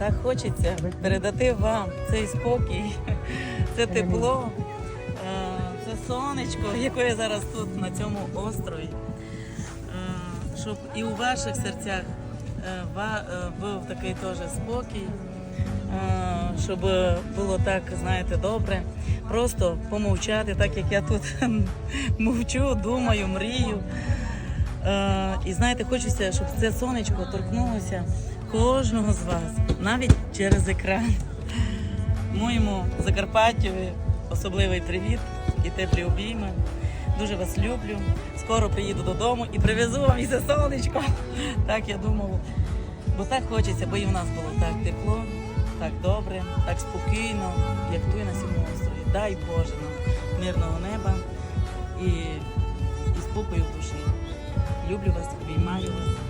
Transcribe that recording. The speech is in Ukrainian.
Так хочеться передати вам цей спокій, це тепло, е, це сонечко, яке я зараз тут на цьому острові. Е, Щоб і у ваших серцях е, був такий теж спокій, щоб було так, знаєте, добре. Просто помовчати, так як я тут мовчу, думаю, мрію. І знаєте, хочеться, щоб це сонечко торкнулося кожного з вас, навіть через екран. Моєму Закарпаттєві особливий привіт і теплі обійми. Дуже вас люблю. Скоро приїду додому і привезу вам і сонечко. Так я думала. Бо так хочеться, бо і в нас було так тепло, так добре, так спокійно, як тут на цьому острові. Дай Боже нам мирного неба і, і спокою в душі. Люблю вас, обіймаю вас.